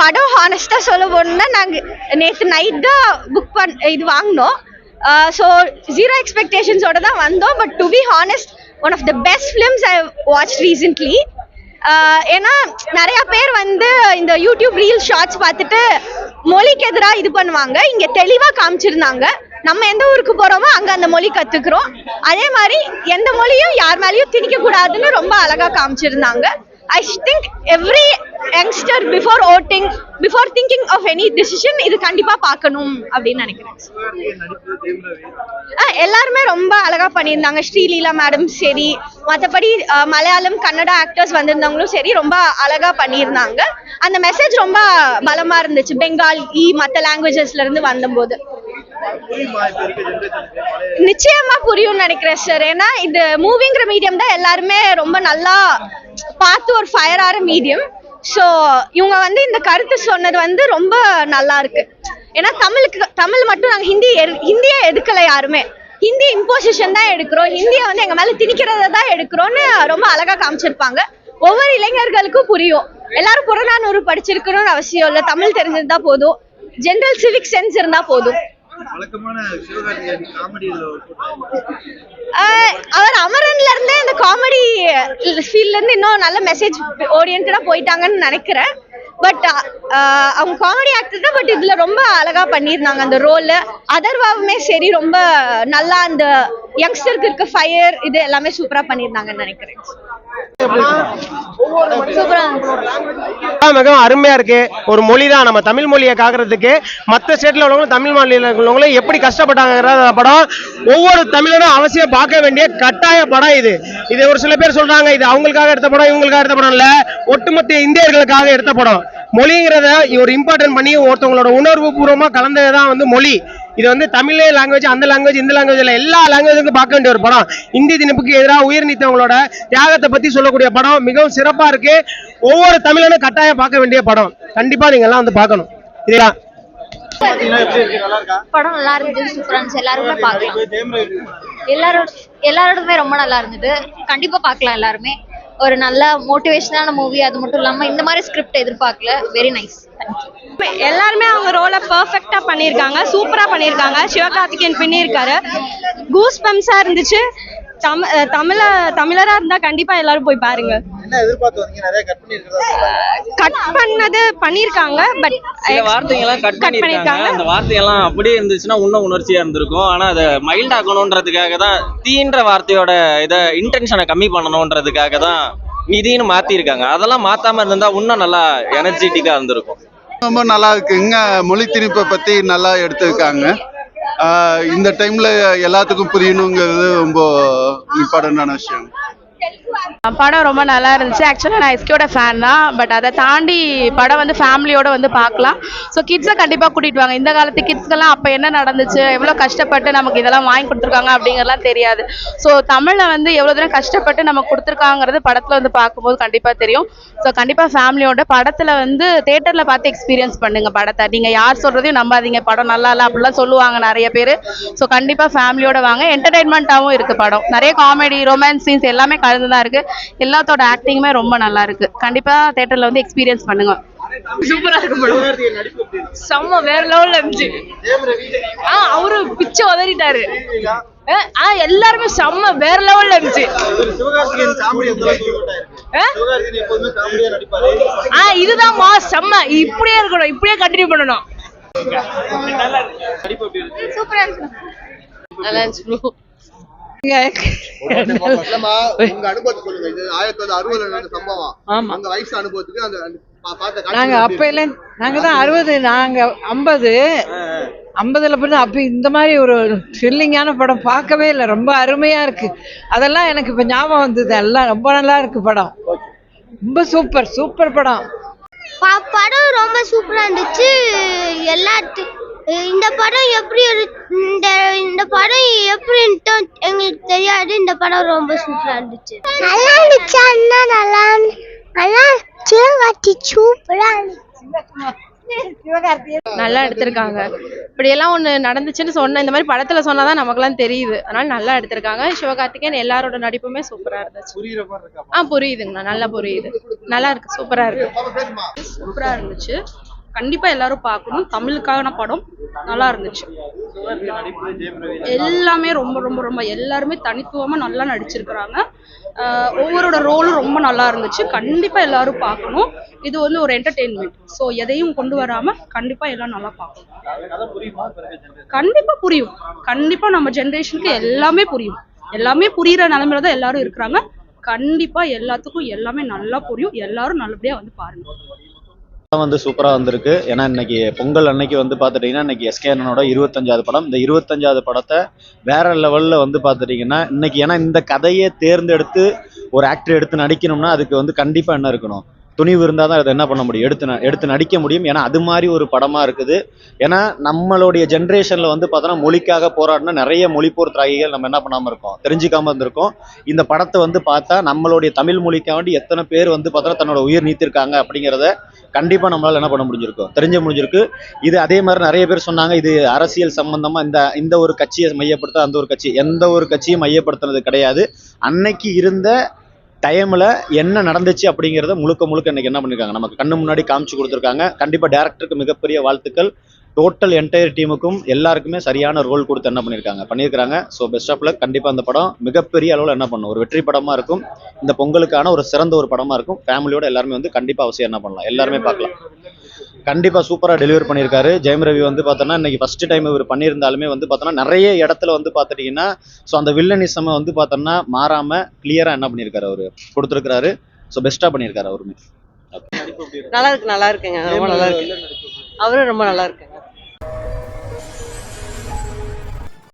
படம் ஹானஸ்ட்டாக சொல்ல போகணுன்னா நாங்கள் நேற்று நைட் தான் புக் பண் இது வாங்கினோம். ஸோ ஜீரோ எக்ஸ்பெக்டேஷன்ஸோட தான் வந்தோம் but to be honest one of the best films I watch recently ஏன்னா நிறைய பேர் வந்து இந்த யூடியூப் ரீல் ஷார்ட்ஸ் பார்த்துட்டு மொழிக்கு எதிராக இது பண்ணுவாங்க. இங்கே தெளிவாக காமிச்சிருந்தாங்க. நம்ம எந்த ஊருக்கு போகிறோமோ அங்கே அந்த மொழி கற்றுக்குறோம் அதே மாதிரி எந்த மொழியும் யார் மேலேயும் திணிக்கக்கூடாதுன்னு ரொம்ப அழகாக காமிச்சிருந்தாங்க. I think every youngster before voting before thinking of any decision இது கண்டிப்பா பார்க்கணும் அப்படின்னு நினைக்கிறேன். ஆ, எல்லாருமே ரொம்ப அழகா பண்ணியிருந்தாங்க. ஸ்ரீலீலா மேடம் சரி மற்றபடி மலையாளம் கன்னடா ஆக்டர்ஸ் வந்திருந்தவங்களும் சரி ரொம்ப அழகா பண்ணியிருந்தாங்க. அந்த மெசேஜ் ரொம்ப பலமா இருந்துச்சு. பெங்காலி மற்ற லாங்குவேஜஸ்ல இருந்து வந்தபோது. நிச்சயமா புரியும்னு நினைக்கிறேன் சார் ஏன்னா இது மூவிங்கிற மீடியம் தான் எல்லாருமே ரொம்ப நல்லா பார்த்து ஒரு ஃபயர் ஆற மீடியம். ஸோ இவங்க வந்து இந்த கருத்து சொன்னது வந்து ரொம்ப நல்லா இருக்கு. ஏன்னா தமிழுக்கு தமிழ் மட்டும் நாங்கள் ஹிந்தி எடு- எடுக்கலை யாருமே. ஹிந்தி இம்போசிஷன் தான் எடுக்கிறோம். ஹிந்தியை வந்து எங்கள் மேலே திணிக்கிறத தான் எடுக்கிறோன்னு ரொம்ப அழகா காமிச்சிருப்பாங்க. ஒவ்வொரு இளைஞர்களுக்கும் புரியும். எல்லாரும் புறநானூறு படிச்சிருக்கணும்னு அவசியம் இல்லை. தமிழ் தெரிஞ்சிருந்தா போதும். ஜென்ரல் சிவிக் சென்ஸ் இருந்தால் போதும். ஆஹ் அவர் அமரன்ல இருந்தே இந்த காமெடி ஃபீல்ட்ல இருந்து இன்னும் நல்ல மெசேஜ் ஓரியன்டா போயிட்டாங்கன்னு நினைக்கிறேன். பட் அவங்க காமெடி ஆக்டர் தான் பட் இதுல ரொம்ப அழகா பண்ணியிருந்தாங்க அந்த ரோல் அதர்வாவுமே சரி ரொம்ப நல்லா அந்த யங்ஸ்டருக்கு இருக்க ஃபயர் இது எல்லாமே சூப்பரா பண்ணியிருந்தாங்கன்னு நினைக்கிறேன். மிகவும் அருமையா இருக்கு. ஒரு மொழி தான் நம்ம தமிழ் மொழியை காக்கிறதுக்கு மற்ற ஸ்டேட்ல உள்ளவங்களும் தமிழ் மாநில உள்ளவங்களும் எப்படி கஷ்டப்பட்டாங்கிற படம் ஒவ்வொரு தமிழனும் அவசியம் பார்க்க வேண்டிய கட்டாய படம் இது. இது ஒரு சில பேர் சொல்றாங்க இது அவங்களுக்காக எடுத்த படம் இவங்களுக்காக எடுத்த படம் இல்ல ஒட்டுமொத்த இந்தியர்களுக்காக எடுத்த படம். மொழிங்கிறத ஒரு இம்பார்ட்டன்ட் பண்ணி ஒருத்தவங்களோட உணர்வு பூர்வமா கலந்ததுதான் வந்து மொழி. இது வந்து தமிழ் லாங்குவேஜ் அந்த லாங்குவேஜ் இந்த லாங்குவேஜ்ல எல்லா லாங்குவேஜுக்கும் பார்க்க வேண்டிய ஒரு படம். இந்தி திணிப்புக்கு எதிராக உயிர் நீத்தவங்களோட தியாகத்தை பத்தி சொல்லக்கூடிய படம் மிகவும் சிறப்பா இருக்கு. ஒவ்வொரு தமிழனும் கட்டாயம் பார்க்க வேண்டிய படம். கண்டிப்பா நீங்க எல்லாம் வந்து பார்க்கணும். இதுதான் படம் நல்லா இருந்துச்சு சூப்பரா இருந்துச்சு. எல்லாருமே பார்க்கலாம். எல்லாரோட எல்லாரோடதுமே ரொம்ப நல்லா இருந்தது. கண்டிப்பா பார்க்கலாம் எல்லாருமே. ஒரு நல்ல மோட்டிவேஷனான மூவி அது மட்டும் இல்லாம இந்த மாதிரி ஸ்கிரிப்ட் எதிர்பார்க்கல. வெரி நைஸ் எல்லாருமே அவங்க ரோலை பர்ஃபெக்டா பண்ணியிருக்காங்க சூப்பரா பண்ணியிருக்காங்க. சிவகார்த்திகேயன் பண்ணியிருக்காரு கூஸ் பம்ஸா இருந்துச்சு. தமிழ் தமிழ தமிழரா இருந்தா கண்டிப்பா எல்லாரும் போய் பாருங்க. என்ன எதிர்பார்த்து வந்தீங்க? நிறைய கட் பண்ணியிருக்கிறதா கட் பண்ணது பண்ணிருக்காங்க பட் சில வார்த்தைகள்லாம் கட் கட் பண்ணிருக்காங்க பண்ணிருக்காங்க அந்த வார்த்தையெல்லாம் அப்படியே இருந்துச்சுன்னா இன்னும் உணர்ச்சியா இருந்திருக்கும். ஆனா அதை மைல்ட் ஆக்கணுன்றதுக்காக தான் தீன்ற வார்த்தையோட இதை இன்டென்ஷனை கம்மி பண்ணணுன்றதுக்காக தான் இதீன்னு மாத்திருக்காங்க. அதெல்லாம் மாத்தாம இருந்தா இன்னும் நல்லா எனர்ஜெட்டிக்கா இருந்திருக்கும். ரொம்ப நல்லா இருக்குங்க மொழி திணிப்பை பத்தி நல்லா எடுத்திருக்காங்க. இந்த டைம்ல எல்லாத்துக்கும் புரியணுங்கிறது ரொம்ப இம்பார்ட்டண்டான விஷயம். படம் ரொம்ப நல்லா இருந்துச்சு. ஆக்சுவலாக நான் எஸ்கேயோட ஃபேன் தான். பட் அதை தாண்டி படம் வந்து ஃபேமிலியோட வந்து பார்க்கலாம். ஸோ கிட்ஸை கண்டிப்பாக கூட்டிட்டு வாங்க. இந்த காலத்து கிட்ஸ்க்கெல்லாம் அப்போ என்ன நடந்துச்சு? எவ்வளோ கஷ்டப்பட்டு நமக்கு இதெல்லாம் வாங்கி கொடுத்துருக்காங்க அப்படிங்கிறலாம் தெரியாது. ஸோ தமிழை வந்து எவ்வளோ தூரம் கஷ்டப்பட்டு நமக்கு கொடுத்துருக்காங்கிறது படத்தில் வந்து பார்க்கும்போது கண்டிப்பாக தெரியும். ஸோ கண்டிப்பாக ஃபேமிலியோட படத்தில் வந்து தேட்டரில் பார்த்து எக்ஸ்பீரியன்ஸ் பண்ணுங்கள் படத்தை. நீங்கள் யார் சொல்கிறதையும் நம்பாதீங்க. படம் நல்லா இல்லை அப்படிலாம் சொல்லுவாங்க நிறைய பேர். ஸோ கண்டிப்பாக ஃபேமிலியோட வாங்க. என்டர்டைன்மெண்ட்டாகவும் இருக்குது படம். நிறைய காமெடி ரொமான்ஸ் சீன்ஸ் எல்லாமே கலந்து தான் இருக்குது எல்லாத்தோட ஆக்டிங்குமே ரொம்ப நல்லா இருக்குது கண்டிப்பாக தேட்டரில் வந்து எக்ஸ்பீரியன்ஸ் பண்ணுங்க. சூப்பரா இருக்கு இருக்கு? செம்ம வேற லெவல்ல இருந்துச்சு ஆ அவரு பிச்சை உதறிட்டாரு. ஆ, ஆ எல்லாருமே செம்ம வேற லெவல்ல இருந்துச்சு? ஆ? சிவகார்த்திகேயன் எப்போதுமே காமெடியா நடிப்பாரு ஆ இதுதான் மா செம்ம. இப்படியே இருக்கணும் இப்படியே கண்டினியூ பண்ணணும். இருக்கு. சூப்பரா இருக்கு. நல்லா இருந்துச்சு நாங்க எப்படி அப்பையில நாங்க தான் அறுபது நாங்க ஐம்பது. ஐம்பதுல பிறகு அப்ப இந்த மாதிரி ஒரு த்ரில்லிங்கான படம் பார்க்கவே இல்லை. ரொம்ப அருமையா இருக்கு. அதெல்லாம் எனக்கு இப்ப ஞாபகம் வந்தது. எல்லாம் ரொம்ப நல்லா இருக்கு படம். ரொம்ப சூப்பர் சூப்பர் படம். ப- படம் ரொம்ப சூப்பரா இருந்துச்சு. எல்லாத்து இந்த படம் எப்படி இரு- இந்த இந்த படம் எப்படின்ட்டு எங்களுக்கு தெரியாது. இந்த படம் ரொம்ப சூப்பரா இருந்துச்சு. நல்லா இருந்துச்சு? அண்ணா நல்லா நல்லா சிவகார்த்தி சூப்பரா இருந்துச்சு. நல்லா எடுத்திருக்காங்க. இப்படியெல்லாம் ஒன்று நடந்துச்சுன்னு சொன்ன இந்த மாதிரி படத்தில் சொன்னாதான் நமக்குலாம் தெரியுது. அதனால நல்லா எடுத்திருக்காங்க. சிவகார்த்திகேயன் எல்லாரோட நடிப்புமே சூப்பராக இருந்துச்சு. புரியுற மாதிரி இருக்கா? ஆ புரியுதுங்கண்ணா. நல்லா புரியுது. நல்லா இருக்கு. சூப்பராக இருக்கு. பாப்பா பேசுமா சூப்பரா இருந்துச்சு. கண்டிப்பா எல்லாரும் பார்க்கணும். தமிழுக்கான படம் நல்லா இருந்துச்சு. எல்லாமே ரொம்ப ரொம்ப ரொம்ப எல்லாருமே தனித்துவமா நல்லா நடிச்சிருக்கிறாங்க. ஒவ்வொருட ரோலும் ரொம்ப நல்லா இருந்துச்சு. கண்டிப்பா எல்லாரும் பார்க்கணும். இது வந்து ஒரு என்டர்டெயின்மெண்ட் ஸோ எதையும் கொண்டு வராம கண்டிப்பா எல்லாம் நல்லா பார்க்கணும். கண்டிப்பா புரியும். கண்டிப்பா நம்ம ஜென்ரேஷனுக்கு எல்லாமே புரியும். எல்லாமே புரியுற நிலைமையில தான் எல்லாரும் இருக்கிறாங்க. கண்டிப்பா எல்லாத்துக்கும் எல்லாமே நல்லா புரியும். எல்லாரும் நல்லபடியா வந்து பாருங்க. படம் வந்து சூப்பராக வந்திருக்கு. ஏன்னா இன்னைக்கு பொங்கல் அன்னைக்கு வந்து பார்த்துட்டிங்கன்னா இன்னைக்கு எஸ்கே அண்ணனோட இருபத்தஞ்சாவது படம். இந்த இருபத்தஞ்சாவது படத்தை வேற லெவலில் வந்து பார்த்துட்டிங்கன்னா இன்னைக்கு ஏன்னா இந்த கதையை தேர்ந்தெடுத்து ஒரு ஆக்டர் எடுத்து நடிக்கணும்னா அதுக்கு வந்து கண்டிப்பாக என்ன இருக்கணும்? துணிவு இருந்தால் தான் அதை என்ன பண்ண முடியும்? எடுத்து ந- எடுத்து நடிக்க முடியும். ஏன்னா அது மாதிரி ஒரு படமாக இருக்குது. ஏன்னா நம்மளுடைய ஜென்ரேஷனில் வந்து பார்த்தோன்னா மொழிக்காக போராடினா நிறைய மொழிப்போர் தியாகிகள் நம்ம என்ன பண்ணாமல் இருக்கோம்? தெரிஞ்சிக்காமல் இருந்திருக்கோம். இந்த படத்தை வந்து பார்த்தா நம்மளுடைய தமிழ் மொழிக்காக வேண்டி எத்தனை பேர் வந்து பார்த்தோன்னா தன்னோட உயிர் நீத்திருக்காங்க அப்படிங்கிறத கண்டிப்பா நம்மளால என்ன பண்ண முடிஞ்சிருக்கும்? தெரிஞ்ச முடிஞ்சிருக்கு. இது அதே மாதிரி நிறைய பேர் சொன்னாங்க இது அரசியல் சம்பந்தமா இந்த இந்த ஒரு கட்சியை மையப்படுத்த அந்த ஒரு கட்சி எந்த ஒரு கட்சியும் மையப்படுத்துனது கிடையாது. அன்னைக்கு இருந்த டைமில் என்ன நடந்துச்சு அப்படிங்கிறத முழுக்க முழுக்க இன்னைக்கு என்ன பண்ணிருக்காங்க? நமக்கு கண்ணு முன்னாடி காமிச்சு கொடுத்துருக்காங்க. கண்டிப்பாக டேரக்டருக்கு மிகப்பெரிய வாழ்த்துக்கள். டோட்டல் என்டையர் டீமுக்கும் எல்லாருக்குமே சரியான ரோல் கொடுத்து என்ன பண்ணியிருக்காங்க பண்ணியிருக்காங்க ஸோ பெஸ்ட் ஆஃப் லக் கண்டிப்பாக அந்த படம் மிகப்பெரிய அளவில் என்ன பண்ணும்? ஒரு வெற்றி படமாக இருக்கும். இந்த பொங்கலுக்கான ஒரு சிறந்த ஒரு படமாக இருக்கும். ஃபேமிலியோட எல்லாருமே வந்து கண்டிப்பாக அவசியம் என்ன பண்ணலாம். எல்லாருமே பார்க்கலாம். கண்டிப்பாக சூப்பராக டெலிவர் பண்ணியிருக்காரு. ஜெயம் ரவி வந்து பார்த்தோன்னா இன்னைக்கு ஃபர்ஸ்ட் டைம் இவர் பண்ணியிருந்தாலுமே வந்து பார்த்தோன்னா நிறைய இடத்துல வந்து பார்த்துட்டிங்கன்னா ஸோ அந்த வில்லனிசமை வந்து பார்த்தோன்னா மாறாமல் கிளியராக என்ன பண்ணியிருக்காரு அவர்? கொடுத்துருக்காரு ஸோ பெஸ்ட்டாக பண்ணியிருக்காரு அவருமே. நல்லா இருக்கு நல்லா இருக்குங்க. ரொம்ப நல்லா இருக்கு. அவரும் ரொம்ப நல்லா இருக்கு